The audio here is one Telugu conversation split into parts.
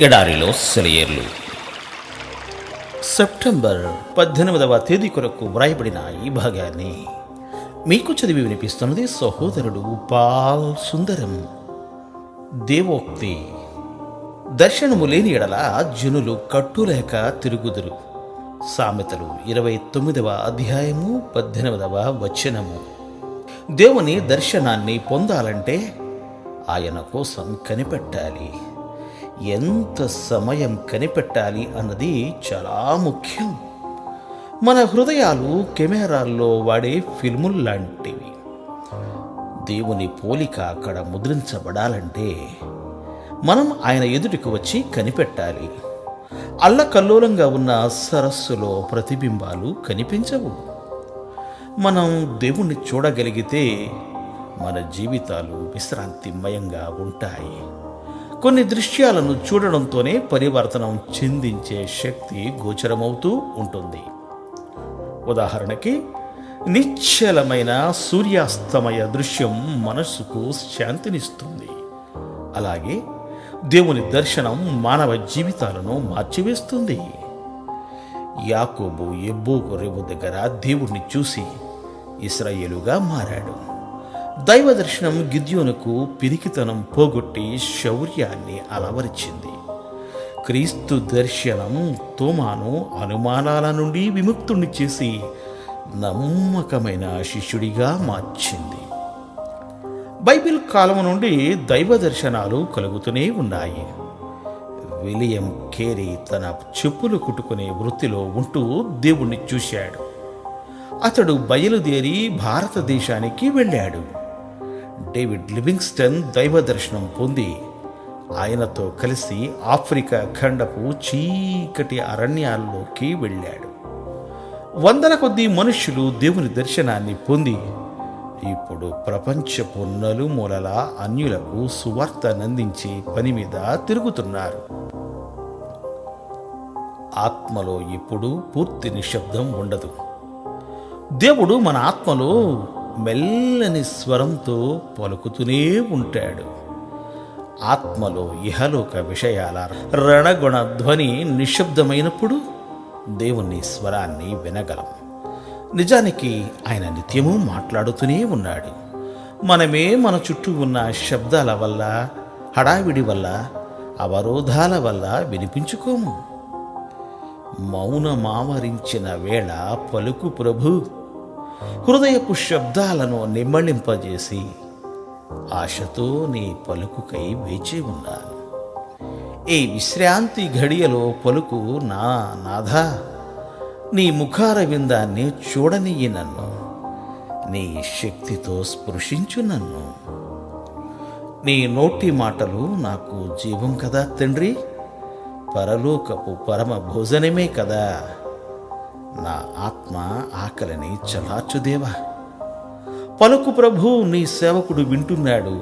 ఎడారిలో సెలయేర్లు. సెప్టెంబర్ పద్దెనిమిదవ తేదీ కొరకు వ్రాయబడిన ఈ భాగాన్ని మీకు చదివి వినిపిస్తున్నది సహోదరుడు పాల్ సుందరం. దేవోక్తి దర్శనము లేని ఎడల జనులు కట్టులేక తిరుగుదురు. సామెతలు ఇరవై తొమ్మిదవ అధ్యాయము పద్దెనిమిదవ వచనము. దేవుని దర్శనాన్ని పొందాలంటే ఆయన కోసం కనిపెట్టాలి. ఎంత సమయం కనిపెట్టాలి అన్నది చాలా ముఖ్యం. మన హృదయాలు కెమెరాల్లో వాడే ఫిల్ముల్ లాంటివి. దేవుని పోలిక అక్కడ ముద్రించబడాలంటే మనం ఆయన ఎదుటికి వచ్చి కనిపెట్టాలి. అల్లకల్లోలంగా ఉన్న సరస్సులో ప్రతిబింబాలు కనిపించవు. మనం దేవుణ్ణి చూడగలిగితే మన జీవితాలు విశ్రాంతిమయంగా ఉంటాయి. కొన్ని దృశ్యాలను చూడడంతోనే పరివర్తనం చెందించే శక్తి గోచరమవుతూ ఉంటుంది. ఉదాహరణకి నిశ్చలమైన సూర్యాస్తమయ దృశ్యం మనస్సుకు శాంతినిస్తుంది. అలాగే దేవుని దర్శనం మానవ జీవితాలను మార్చివేస్తుంది. యాకోబు ఎబ్బోకు రేవు దగ్గర దేవుణ్ణి చూసి ఇస్రాయేలుగా మారాడు. దైవ దర్శనం గిద్యోనుకు పిరికితనం పోగొట్టి శౌర్యాన్ని అలవరిచింది. క్రీస్తు దర్శనం తోమాను అనుమానాల నుండి విముక్తుణ్ణి చేసి నమ్మకమైన శిష్యుడిగా మార్చింది. బైబిల్ కాలం నుండి దైవ దర్శనాలు కలుగుతూనే ఉన్నాయి. విలియం కేరీ తన చెప్పులు కుట్టుకునే వృత్తిలో ఉంటూ దేవుణ్ణి చూశాడు. అతడు బయలుదేరి భారతదేశానికి వెళ్ళాడు. డేవిడ్ లివింగ్స్టన్ దైవ దర్శనం పొంది ఆయనతో కలిసి ఆఫ్రికా ఖండపు చీకటి అరణ్యాల్లోకి వెళ్ళాడు. వందల కొద్ది మనుష్యులు దేవుని దర్శనాన్ని పొంది ఇప్పుడు ప్రపంచపు నలుమూలల అన్యులకు సువార్తనందించే పని మీద తిరుగుతున్నారు. ఆత్మలో ఇప్పుడు పూర్తి నిశ్శబ్దం ఉండదు. దేవుడు మన ఆత్మలో మెల్లని స్వరంతో పలుకుతూనే ఉంటాడు. ఆత్మలో ఇహలోక విషయాల రణగుణ ధ్వని నిశ్శబ్దమైనప్పుడు దేవుని స్వరాన్ని వినగలం. నిజానికి ఆయన నిత్యము మాట్లాడుతూనే ఉన్నాడు. మనమే మన చుట్టూ ఉన్న శబ్దాల వల్ల హడావిడి వల్ల అవరోధాల వల్ల వినిపించుకోము. మౌనమావరించిన వేళ పలుకు ప్రభు హృదయపు శబ్దాలను నిమ్మళింపజేసి ఆశతో నీ పలుకుకై వేచి ఉన్నాను. ఈ విశ్రాంతి ఘడియలో పలుకు నా నాథా నీ ముఖార విందాన్ని చూడనియ్యి నన్ను నీ శక్తితో స్పృశించు నన్ను. నీ నోటి మాటలు నాకు జీవం కదా తండ్రి పరలోకపు పరమ భోజనమే కదా. నా ఆత్మ ఆకలిని చలార్చుదేవా పలుకు ప్రభు నీ సేవకుడు వింటున్నాడు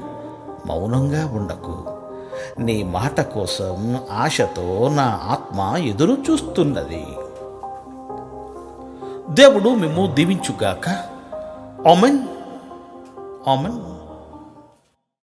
మౌనంగా ఉండకు. నీ మాట కోసం ఆశతో నా ఆత్మ ఎదురు చూస్తున్నది. దేవుడు మేము దీవించుగాక. ఆమెన్. ఆమెన్.